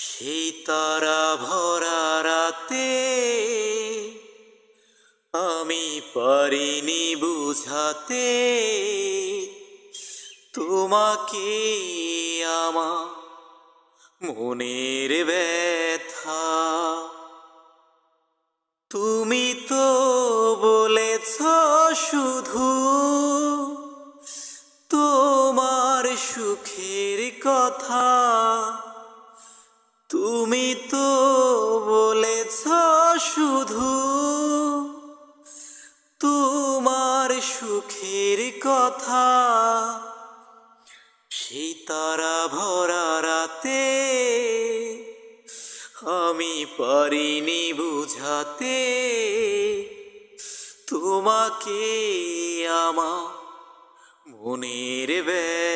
সেই ভরা রাতে আমি পারিনি বুঝাতে। তোমাকে আমার মনের ব্যথা। তুমি তো বলেছ শুধু তোমার সুখের কথা। তুমি তো বলেছ শুধু তোমার সুখের কথা। সীতারা তারা ভরা রাতে আমি পারিনি বুঝাতে। তোমাকে আমার মনের ব্যথা